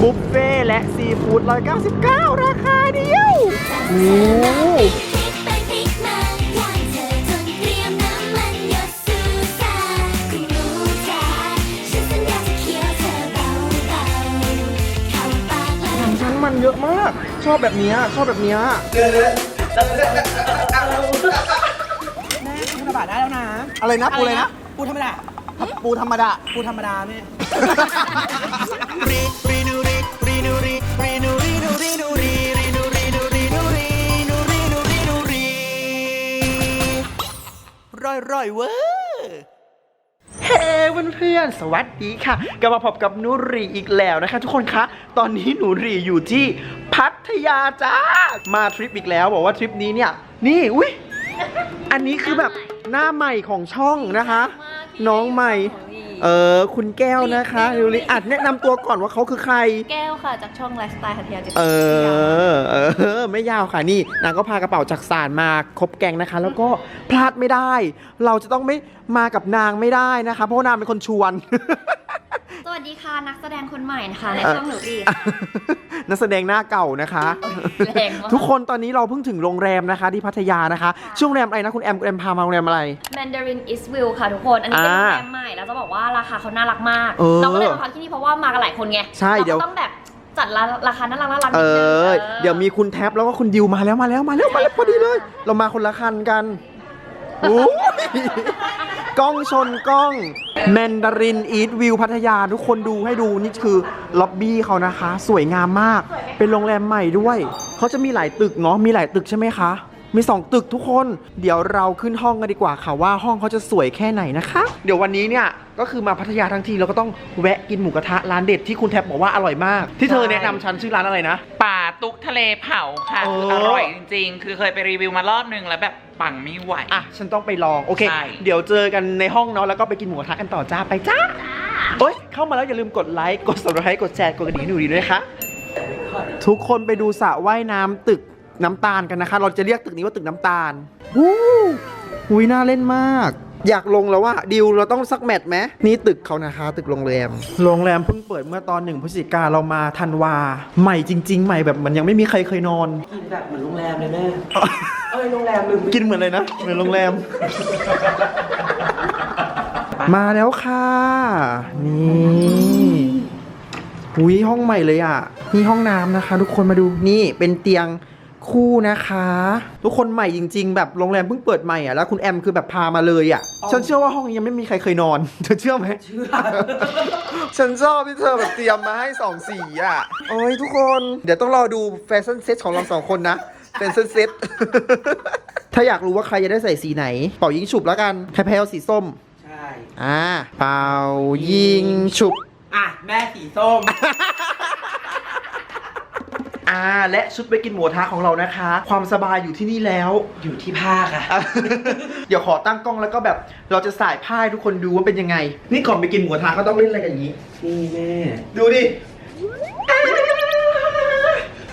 บุฟเฟ่ต์และซีฟู้ด199 ราคาเดียวโอ้ไปพลิกมาย่างเธอจนเตรียมน้ำมันหยดสูซาคุณรู้จ้าฉันสัญญาจะเคี้ยวเธอเบาๆเข้าปากแล้วสามชั้นมันเยอะมาก ชอบแบบเนี้ยชอบแบบเนี้ยแม่ปูธรรมดาได้แล้วนะ อะไรนะปูอะไรนะปูธรรมดาปูธรรมดาปูธรรมดาแม่ ร่อยร่อยเวอร์เฮ้เพื่อนๆ สวัสดีค่ะ กลับมาพบกับหนูรีอีกแล้วนะคะ ทุกคนคะ ตอนนี้หนูรีอยู่ที่พัทยาจ้า มาทริปอีกแล้ว บอกว่าทริปนี้เนี่ย นี่ อุ้ยอันนี้คือแบบ หน้าใหม่ของช่องนะคะ น้องใหม่ เออคุณแก้วนะคะหนูรีอัดแนะนำตัวก่อนว่าเขาคือใคร แก้วค่ะจากช่องไลฟ์สไตล์หัทยาจิตเออเออ ไม่ยาวค่ะนี่นางก็พากระเป๋าจากสารมาครบแกงนะคะ แล้วก็พลาดไม่ได้ เราจะต้องไม่มากับนางไม่ได้นะคะ เพราะว่านางเป็นคนชวน สวัสดีค่ะนักแสดงคนใหม่นะคะในเอ่อช่องหนูดีนักแสดงหน้าเก่านะคะ แรงมากทุกคนตอนนี้เราเพิ่งถึงโรงแรมนะคะ ที่พัทยานะคะ ช่วงโรงแรมอะไรนะคุณแอมคุณแอมพามาโรงแรมอะไร Mandarin East View ค่ะทุกคน อันนี้เป็นอ่าโรงแรมใหม่แล้วจะบอกว่าราคาเขาน่ารักมากเออเราก็เลยมาพักที่นี่เพราะว่ามากันหลายคนไงใช่เดี๋ยวราก็ต้องแบบจัดราราคาน่ารักน่ารักเอนิดนึงอเดี๋ยวมีคุณแท็บแล้วก็คุณดิวมาแล้วมาแล้วมาแล้วมาแล้วพอดีเลย เรามาคนละคันกันโอ้ย กล้องชนกล้องแมนดารินอีทวิวพัทยาทุกคนดูให้ดูนี่คือล็อบบี้เขานะคะ สวยงามมาก เป็นโรงแรมใหม่ด้วย เขาจะมีหลายตึกเนาะมีหลายตึกใช่ไหมคะ มี2ตึกทุกคน เดี๋ยวเราขึ้นห้องกันดีกว่าค่ะว่าห้องเขาจะสวยแค่ไหนนะคะ เดี๋ยววันนี้เนี่ยก็คือมาพัทยาทั้งทีเราก็ต้องแวะกินหมูกระทะร้านเด็ดที่คุณแท็บบอกว่าอร่อยมาก ที่เธอแนะนำฉันชื่อร้านอะไรนะ ป่าตุกทะเลเผาค่ะเออคืออร่อยจริงๆ คือเคยไปรีวิวมารอบนึงแล้วแบบ ปังไม่ไหว อะ ฉันต้องไปลอง โอเค ใช่ เดี๋ยวเจอกันในห้องเนาะ แล้วก็ไปกินหมูกระทะกันต่อจ้า ไปจ้าโอ๊ย เข้ามาแล้วอย่าลืมกดไลค์ กด subscribe กดแชร์ กดกระดิ่งให้หนูดีด้วยนะคะ ทุกคนไปดูสระว่ายน้ำตึกน้ำตาลกันนะคะ เราจะเรียกตึกนี้ว่าตึกน้ำตาลวู้หุยน่าเล่นมาก อยากลงแล้วว่าดิวเราต้องสักแมตช์ไหมนี่ตึกเขานะคะตึกโรงแรม โรงแรมเพิ่งเปิดเมื่อตอนหนึ่งพฤศจิกาเรามาธันวา ใหม่จริง ๆ ใหม่แบบมันยังไม่มีใครเคยนอน กินแบบเหมือนโรงแรมเลยแม่เอ้ยโรงแรมลืมกินเหมือนเลยนะ เหมือนโรงแรม มาแล้วค่ะ นี่อุ้ยห้องใหม่เลยอะ นี่ห้องน้ำนะคะ ทุกคนมาดูนี่เป็นเตียง คู่นะคะ ทุกคนใหม่จริง ๆ แบบโรงแรมเพิ่งเปิดใหม่อะแล้วคุณแอมคือแบบพามาเลยอะฉันเชื่อว่าห้องนี้ยังไม่มีใครเคยนอนเธอเชื่อไหมเชื่อฉันชอบที่เธอแบบเตรียมมาให้สองสีอะโอ้ยทุกคนเดี๋ยวต้องรอดูแฟชั่นเซ็ตของเราสองคนนะเป็นเซ็ตเซ็ตถ้าอยากรู้ว่าใครจะได้ใส่สีไหน เป่ายิงฉุบแล้วกันใครแพ้เอาสีส้มใช่อ่าเป่ายิงฉุบอะแม่สีส้ม อ่าและชุดไปกินหมูกระทะของเรานะคะ ความสบายอยู่ที่นี่แล้ว อยู่ที่ผ้าค่ะอะ เดี๋ยวขอตั้งกล้องแล้วก็แบบเราจะสายผ้าให้ทุกคนดูว่าเป็นยังไง นี่ก่อนไปกินหมูกระทะก็ต้องเล่นอะไรกันอย่างนี้ นี่แม่ ดูดิ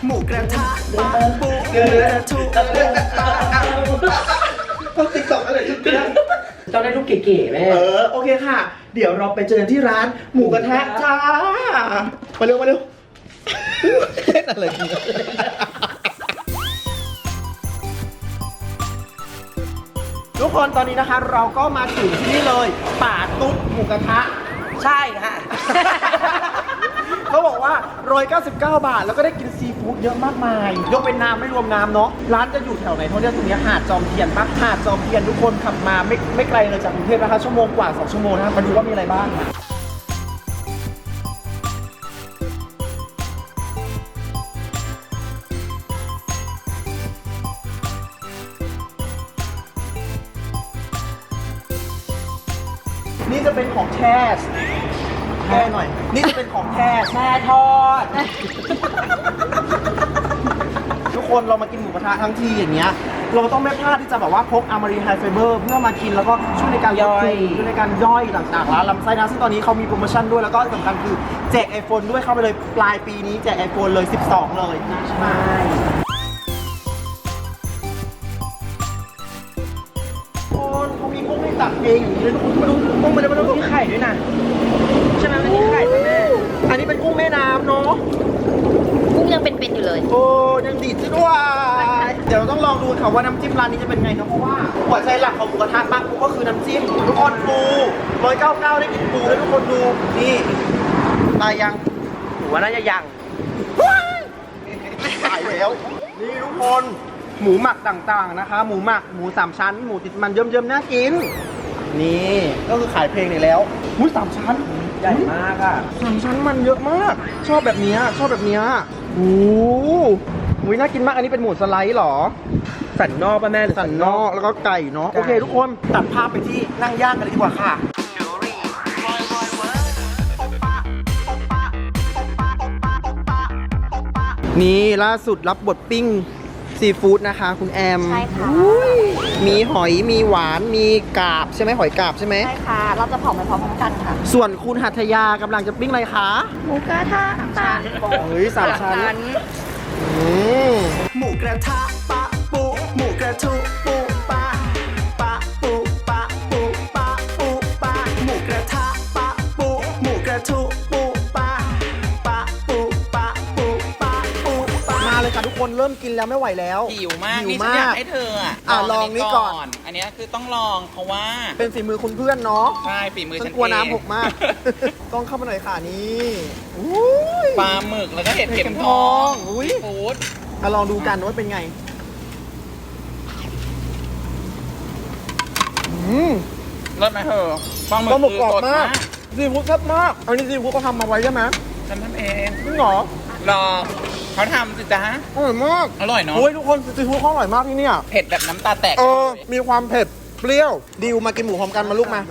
หมูกระทะปาปูกระทุต้องติ๊กต็อกอะไรทุกเรื่องต้องได้รูปเก๋ๆแม่ เออ โอเคค่ะ เดี๋ยวเราไปเจอกันที่ร้านหมูกระทะจ้า มาเร็วมาเร็ว เล่นอะไรกันเนี่ยทุกคนตอนนี้นะคะ เราก็มาถึงที่นี่เลย ป่าตุ๊กหมูกระทะ ใช่ค่ะเขาบอกว่าโรย99 บาท แล้วก็ได้กินซีฟู้ดเยอะมากมาย ยกเป็นน้ำไม่รวมน้ำเนาะ ร้านจะอยู่แถวไหนเขาเรียกตรงเนี้ยหาดจอมเทียนปะหาดจอมเทียนทุกคนขับมาไม่ไม่ไกลเลยจากกรุงเทพนะคะ ชั่วโมงกว่า 2 ชั่วโมงนะครับมาดูว่ามีอะไรบ้าง แช่หน่อย นี่จะเป็นของแช่แม่ทอด ทุกคนเรามากินหมูกระทะทั้งทีอย่างเงี้ย เราต้องไม่พลาดที่จะแบบว่าพกอามารีไฮไฟเบอร์เพื่อมากินแล้วก็ช่วยในการลดย่อยพุงช่วยในการย่อยต่างๆร้านลำไส้นะซึ่งตอนนี้เขามีโปรโมชั่นด้วยแล้วก็สำคัญคือแจก iPhone ด้วยเข้าไปเลยปลายปีนี้แจก iPhone เลย 12 เลยใช่คนเขามีกุ้งให้ตักเองอย่างนี้เลยทุกคนมาดูกุ้งมาเลยมาดูมีไข่ด้วยนะ ใช่ไหมมันมีไข่ด้วยแม่อันนี้เป็นกุ้งแม่น้ำเนาะโอ้ยังดีดซะด้วย เดี๋ยวต้องลองดูค่ะว่าน้ำจิ้มร้านนี้จะเป็นไงนะเพราะว่าหัวใจหลักของหมูกระทะบ้านกูก็คือน้ำจิ้มทุกคนปูร้อยเก้าเก้าได้กินปูแล้วทุกคนดูนี่ตายยังหนูว่าน่าจะยังตายแล้ว นี่ทุกคนหมูหมักต่างๆนะคะ หมูหมักหมูสามชั้น หมูติดมันเยิ้มๆน่ากิน นี่ก็คือขายเพลงนี่แล้วหมูสามชั้นใหญ่มากอะสามชั้นมันเยอะมาก ชอบแบบเนี้ยชอบแบบเนี้ยโอ้โหหมูน่ากินมากอันนี้เป็นหมูสไลด์เหรอ สันนอกป่ะแม่หรือสันนอกแล้วก็ไก่เนาะไก่โอเค ทุกคนตัดภาพไปที่นั่งย่างกันเลยดีกว่าค่ะนี่ล่าสุดรับบทปิ้ง ซีฟู้ดนะคะ คุณแอม ใช่ค่ะอุ้ยมีหอยมีหวานมีกาบใช่ไหมหอยกาบใช่ไหม ใช่ค่ะ เราจะเผาไปพร้อมๆกันค่ะ ส่วนคุณหัตถยากำลังจะปิ้งอะไรคะหมูกระทะค่ะเฮ้ยสามชั้นอืมหมูกระทะปะปุหมูกระทุปุ ทุกคนเริ่มกินแล้วไม่ไหวแล้ว หิวมากหิวนี่ฉันอยากมากให้เธออะอะลองนี่ก่อน อันเนี้ยคือต้องลองเพราะว่าเป็นฝีมือคุณเพื่อนเนาะใช่ฝีมือฉัฉันนกลัวเองน้ำหกมาก ต้องเข้ามาหน่อยค่ะนี่อุ้ย ปลาหมึกแล้วก็เห็ดเข็มทองอุ้ยซีฟู้ดมาลองดูกันว่าเป็นไงอืม รสไหมเธอปลาหมึกปลาหมึกคืกรอบสดมากซีฟู้ดแซ่บมาก อันนี้ซีฟู้ดเขาทำมาไว้ใช่ไหมฉันทำเองจริงเหรอ รอเขาทำสิจ๊ะอร่อยมากอร่อยเนาะ โอ้ยทุกคนซีฟู้ดเขาอร่อยมากที่เนี่ย เผ็ดแบบน้ำตาแตกเออ มีความเผ็ดเปรี้ยว ดิวมากินหมูพร้อมกันมาลูกมา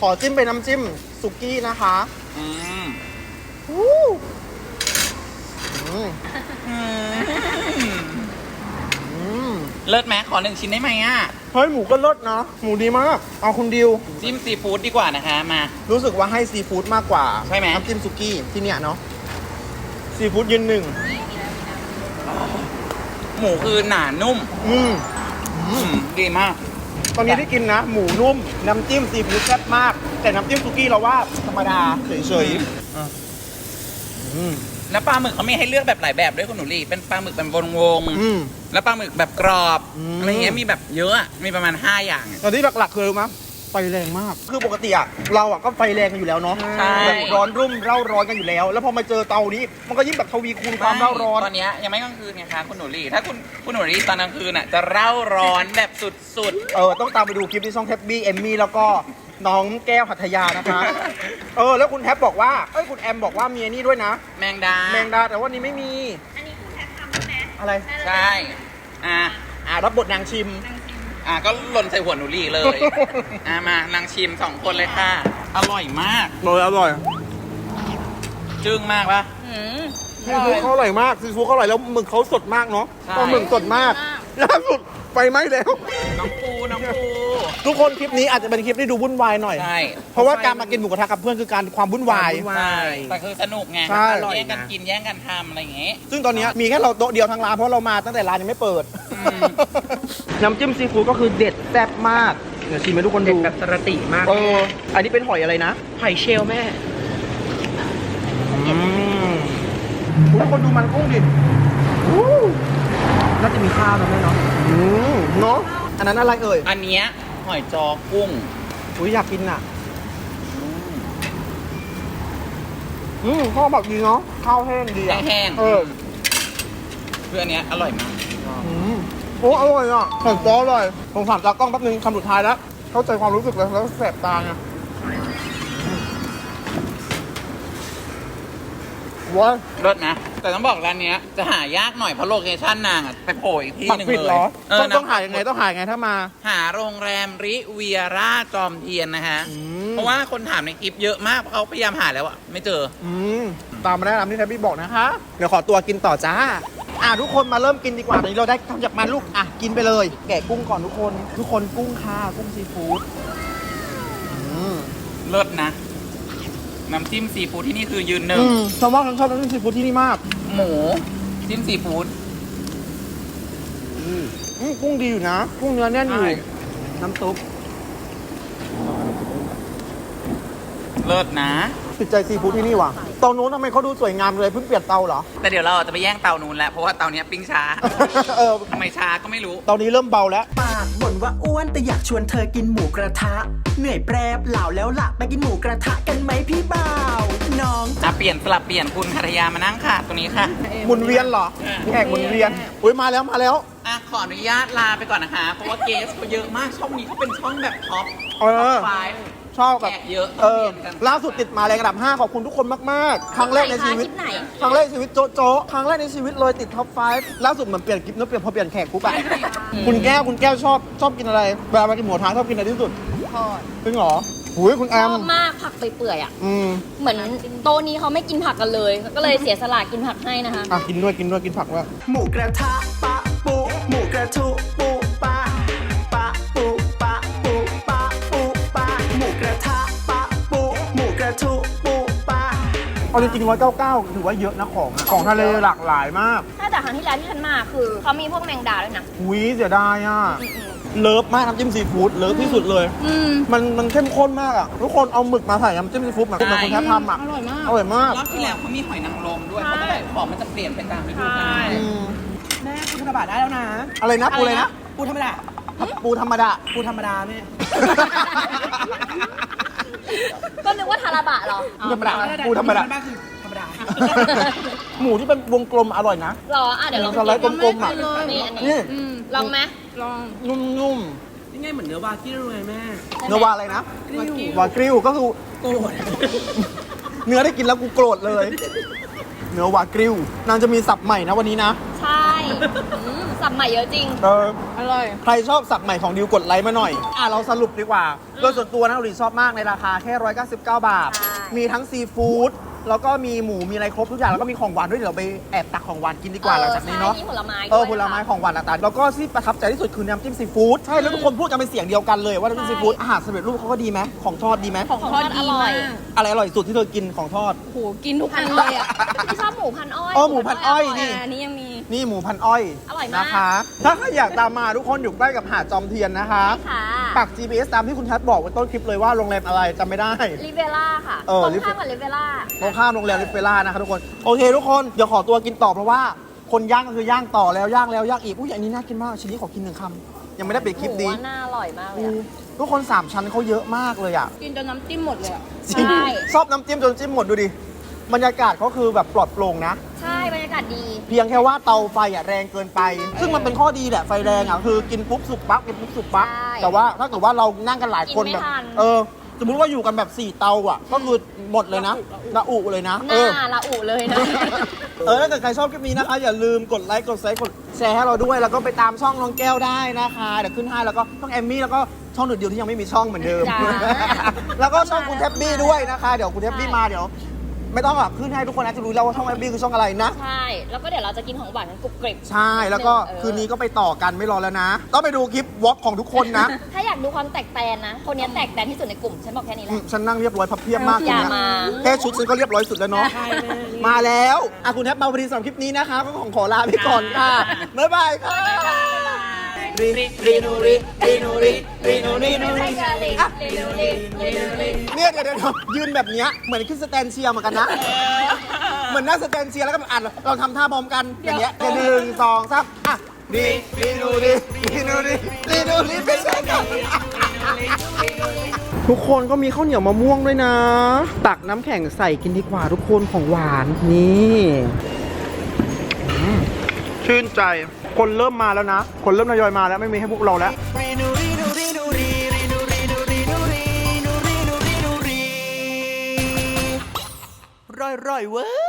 ขอจิ้มเป็นน้ำจิ้มสุกี้นะคะอืมอู้อืมอืมอืมเลิศไหมขอหนึ่งชิ้นได้ไหมอะ เฮ้ยหมูก็เลิศนะ หมูดีมาก เอาคุณดิว จิ้มซีฟู้ดดีกว่านะคะมา รู้สึกว่าให้ซีฟู้ดมากกว่าใช่ไหม น้ำจิ้มสุกี้ที่เนี่ยเนาะ ซีฟู้ดยืนหนึ่งหมูคือหนานุ่ม อืมอืมดีมาก ตอนนี้ที่กินนะ หมูนุ่ม น้ำจิ้มซีฟู้ดแซ่บมาก แต่น้ำจิ้มสุกี้เราว่าธรรมดาเฉยๆอะอืม แล้วปลาหมึกเขามีให้เลือกแบบหลายแบบด้วยคุณหนูลีเป็นปลาหมึกแบบวงวงๆอืมแล้วปลาหมึกแบบกรอบอืม อะไรเงี้ยมีแบบเยอะอะมีประมาณ5อย่างอะตอนที่หลักๆคือรู้มั้ย ไฟแรงมาก คือปกติอะเราอะก็ไฟแรงกันอยู่แล้วเนาะใช่ แบบร้อนรุ่มเร่าร้อนกันอยู่แล้ว แล้วพอมาเจอเตานี้ มันก็ยิ่งแบบทวีคูณความเร่าร้อน ตอนเนี้ยยังไม่กลางคืนไงคะคุณหนูลีถ้าคุณคุณหนูลีตอนกลางคืนอะจะเร่าร้อนแบบสุด เออต้องตามไปดูคลิปที่ช่องแท็บบี้เอมมี่แล้วก็น้องแก้วหัทยานะคะ เออแล้วคุณแท็บบอกว่าเอ้ยคุณแอมบอกว่ามีอันนี้ด้วยนะ ๆ แมงดาแมงดาแต่ว่านี้ไม่มีอันนี้คุณแท็บทำใช่ไหมอะไร ใช่ อะอ่ารับบทนางชิม อะก็หล่นใส่หัวหนูลีเลยอะมานางชิมสองคนเลยค่ะ อร่อยมากเลยอร่อยจึ้งมากปะ อืมซีฟู้ดเขาอร่อยมากซีฟู้ดเขาอร่อยแล้วหมึกเขาสดมากเนาะใช่ ปลาหมึกสดมากล่าสุดไฟไหม้แล้ว น้องปูน้องปู ทุกคนคลิปนี้อาจจะเป็นคลิปที่ดูวุ่นวายหน่อย ใช่เพราะว่าการมากินหมูกระทะกับเพื่อนคือการความวุ่นวาย ใช่แต่คือสนุกไงใช่ แย่งกันกินแย่งกันทำอะไรอย่างเงี้ย ซึ่งตอนนี้มีแค่เราโต๊ะเดียวทั้งร้านเพราะเรามาตั้งแต่ร้านยังไม่เปิดอืม น้ำจิ้มซีฟู้ดก็คือเด็ดแซ่บมาก เดี๋ยวชิมให้ทุกคนเด็ดดูแบบสระติมากเอออันนี้เป็นหอยอะไรนะหอยเชลล์แม่ อืมทุกคนดูมันกุ้งดิอู้น่าจะมีข้าวนะแม่เนาะอืมเนาะ อันนั้นอะไรเอ่ย อันเนี้ยหอยจอกุ้ง อุ้ยอยากกินอะ อืมข้าวแบบดีเนาะ ข้าวแห้งดีอะแห้งๆ เออ คืออันเนี้ยอร่อยมาก อืมโอ้อร่อยอะหอมซอสอร่อยผมถามตากล้องแป๊บนึงคำสุดท้ายแล้วเข้าใจความรู้สึกแล้วแล้วแสบตาไงว้ายรสนะ แต่ต้องบอกร้านเนี้ยจะหายากหน่อยเพราะโลเคชั่นนางอะไปโผล่อีกที่ปักหนึ่งผิดเลเหรยอเอต้อองนะต้องหายังไงต้องหายังไงถ้ามา หาโรงแรมริเวียร่าจอมเทียนนะฮะอืมเพราะว่าคนถามในคลิปเยอะมากเพราะเขาพยายามหาแล้วอะไม่เจอ อืมตามมาได้ตามที่แทบบี้บอกนะคะ เดี๋ยวขอตัวกินต่อจ้า อะทุกคนมาเริ่มกินดีกว่าตอนนี้เราได้ทำจากมันลูกอะกินไปเลย แกะกุ้งก่อนทุกคน ทุกคนกุ้งค่ะกุ้งซีฟู้ดอืมเลิศนะ น้ำจิ้มซีฟู้ดที่นี่คือยืนหนึ่ง อืมชอบมากฉันชอบน้ำจิ้มซีฟู้ดที่นี่มากหมูจิ้มซีฟู้ด อืมกุ้งดีอยู่นะกุ้งเนื้อแน่นอยู่ใช่ น้ำซุปเลิศนะติดใจซีฟู้ดที่นี่ว่ะ ตานู้นทำไมเขาดูสวยงามเลยเพิ่งเปลี่ยนเตาเหรอ แต่เดี๋ยวเราจะไปแย่งเตานู้นแล้วเพราะว่าเตาเนี้ยปิ้งช้าเออ ทำไมช้าก็ไม่รู้เตานี้เริ่มเบาแล้ว ปากบ่นว่าอ้วนแต่อยากชวนเธอกินหมูกระทะ เหนื่อยแปรเปล่าแล้วล่ะไปกินหมูกระทะกันไหมพี่บ่าว น้อง อะเปลี่ยนสลับเปลี่ยนคุณคารยามานั่งค่ะตรงนี้ค่ะ หมุนเวียนเหรอแขกหมุนเวียนอุ้ยมาแล้วมาแล้วอะขออนุญาตลาไปก่อนนะคะ เพราะว่าเกสเขาเยอะมากช่องนี้เขาเป็นช่องแบบท็อปเออไฟ ชอบแบบแขกเยอะเออต้องเรียนกัน ล่าสุดติดมาแรงระดับ 5 ขอบคุณทุกคนมาก ๆ ครั้งแรกในชีวิต คลิปไหน ครั้งแรกในชีวิตโจ๊ะโจ๊ะครั้งแรกในชีวิตเลยติดท็อป 5 ล่าสุดเหมือนเปลี่ยนคลิปแล้วเปลี่ยนพอเปลี่ยนแขกปุ๊บอะคุณแก้วคุณแก้วชอบชอบกินอะไรเวลามากินหมูกระทะชอบกินอะไรที่สุดทอดจริงเหรอหุยคุณแอชมอบมากผักเปื่อยๆอะ อืมเหมือนโต๊ะนี้เขาไม่กินผักกันเลย ก็เลยเสียสละกินผักให้นะคะ อะกินด้วยกินด้วยกินผักด้วย หมูกระทะปะปูหมูกระทุปูปะป เอาจริงๆร้อยเก้าเก้าถือว่าเยอะนะของอะของทะเลหลากหลายมากถ้าจากครั้งที่แล้วที่ฉันมาคือเขามีพวกแมงดาด้วยนะหุยเสียดายอะเลิฟมากน้ำจิ้มซีฟู้ดเลิฟที่สุดเลย อืม มันมันเข้มข้นมากอะ ทุกคนเอาหมึกมาใส่น้ำจิ้มซีฟู้ดเหมือนกับคนแค่ทำอะอร่อยมาก อร่อยมากรอบที่แล้วเขามีหอยนางรมด้วยใช่เขาจะแบบของมันจะเปลี่ยนไปตามฤดูกาลอืมแม่ปูธรรมดาได้แล้วนะอะไรนะปูเลยนะปูธรรมดาปูธรรมดาปูธรรมดาแม่ ก็นึกว่าทาราบะเหรอธรรมดาปูธรรมดาบ้านคือธรรมดา หมูที่เป็นวงกลมอร่อยนะรออะเดี๋ยวลองสไลด์กลมๆอะนี่อันนี่นี้ลองไหมนุ่มนี่ไงเหมือนเนื้อวากิวเลยแม่ๆเนื้อวาอะไรนะกริ้ววากริ้วก็คือโกรธเนื้อได้กินแล้วกูโกรธเลย เนื้อวากริ้วนางจะมีสับใหม่นะวันนี้นะ ใช่ อืมสับใหม่เยอะจริง เอออร่อย ใครชอบสับใหม่ของดิวกดไลค์มาหน่อย อะเราสรุปดีกว่าโดยส่วนตัวนะเราชอบมากในราคาแค่ 199 บาท ใช่ มีทั้งซีฟู้ดแล้วก็มีหมูมีอะไรครบทุกอย่างแล้วก็มีของหวานด้วยเดี๋ยวเราไปแอบตักของหวานกินดีกว่าหลังจากนี้เนาะใช่มีผลไม้ด้วยเออผลไม้ของหวานต่างๆแล้วก็ที่ประทับใจที่สุดคือน้ำจิ้มซีฟู้ดใช่แล้วทุกคนพูดกันเป็นเสียงเดียวกันเลยว่าน้ำจิ้มซีฟู้ดอาหารสำเร็จรูปเขาก็ดีไหมของทอดดีไหมของทอดอร่อยอะไรอร่อยสุดที่เธอกินของทอด โหกินทุกอันเลยอะ ที่ชอบหมูพันอ้อยเออหมูพันอ้อยนี่ อันนี้ยังมี นี่หมูพันอ้อยอร่อยมาก นะคะ ถ้าใครอยากตามมาทุกคนอยู่ใกล้กับหาดจอมเทียนนะคะค่ะปัก GPS ตามที่คุณชัดบอกไว้ต้นคลิปเลยว่าโรงแรมอะไรจำไม่ได้ ลิเวล่าค่ะเออ ตรงลิเวข้ามกับลิเวล่าตรงข้ามโรงแรมริเฟล่านะคะทุกคน โอเคทุกคนเดี๋ยวขอตัวกินต่อเพราะว่าคนย่างก็คือย่างต่อแล้วย่างแล้วย่างอีกอุ้ยอันนี้น่ากินมากชิ้นนี้ขอกินหนึ่งคำยังไม่ได้ปิดคลิปดีหมูว่าน่าอร่อยมากเลยอือะมทุกคน3ชั้นเขาเยอะมากเลยอะกินจนน้ำจิ้มหมดเลยอะจริงใช่ ชอบน้ำจิ้มจนจิ้มหมดดูดิ บรรยากาศเขาคือแบบปลอดโปร่งนะ ใช่บรรยากาศดี เพียงแค่ว่าเตาไฟอะแรงเกินไป ซึ่งมันเป็นข้อดีแหละไฟแรงอะคือกินปุ๊บสุกปั๊บกินปุ๊บสุกปั๊บใช่แต่ว่าถ้าเกิดว่าเรานั่งกันหลายคนกินไม่แบบทัน เออ สมมุติว่าอยู่กันแบบ4เตาอะ ก็คือหมดเลยนะละอุเลยนะหเอน้าอละอุเลยนะ เออถ้าเกิดใครชอบคลิปนี้นะคะ อย่าลืมกดไลค์กดแชร์กดแชร์ให้เราด้วย แล้วก็ไปตามช่องน้องแก้วได้นะคะเดี๋ยวขึ้นให้แล้วก็ช่องแอมมี่แล้วก็ช่องหนึ่งเดียวที่ยังไม่มีช่องเหมือนเดิม จ้าแล้วก็ช่องคุณแท็บบี้ด้วยนะคะ เดี๋ยวคุณแท็บบี้มาเดี๋ยว ไม่ต้องแบบขึ้นให้ทุกคนอาจจะรู้แล้วว่าช่องแอมบี้คือช่องอะไรนะ ใช่ แล้วก็เดี๋ยวเราจะกินของหวานกันกรุบกริบ ใช่แล้วก็เออ คืนนี้ก็ไปต่อกันไม่รอแล้วนะ ต้องไปดูคลิปวอล์กของทุกคนนะถ้าอยากดูความแตกแตนนะ คนนี้แตกแตนที่สุดในกลุ่ม ฉันบอกแค่นี้แหอืละ มฉันนั่งเรียบร้อยพับเพียบมากอย่าเลยนะมา แค่ชุดฉันก็เรียบร้อยสุดแล้วเนาะใช่แม่นี่มาแล้วอะคุณแทบมาพอดีสำหรับคลิปนี้นะคะก็ของขอลาไปก่อนค่ะบ๊ายบายค่ะ รีรีนูรีรีนูรีรีนูรีนูรีเนี่ยเดี๋ยวเดี๋ยวยืนแบบเนี้ยเหมือนขึ้นสแตนเชียร์เหมือนกันนะเหมือนนั่งสแตนเชียร์แล้วก็แบบอ่านเราทำท่าพร้อมกันอย่างเงี้ยเดี๋ยวหนึ่งสองสามอะรีรีนูรีรีนูรีรีนูรีไม่ใช่กันทุกคนก็มีข้าวเหนียวมะม่วงด้วยนะ ตักน้ำแข็งใส่กินดีกว่าทุกคนของหวานนี่อืม ชื่นใจ คนเริ่มมาแล้วนะ คนเริ่มทยอยมาแล้วไม่มีให้พวกเราแล้ว ร่อยๆเว้ย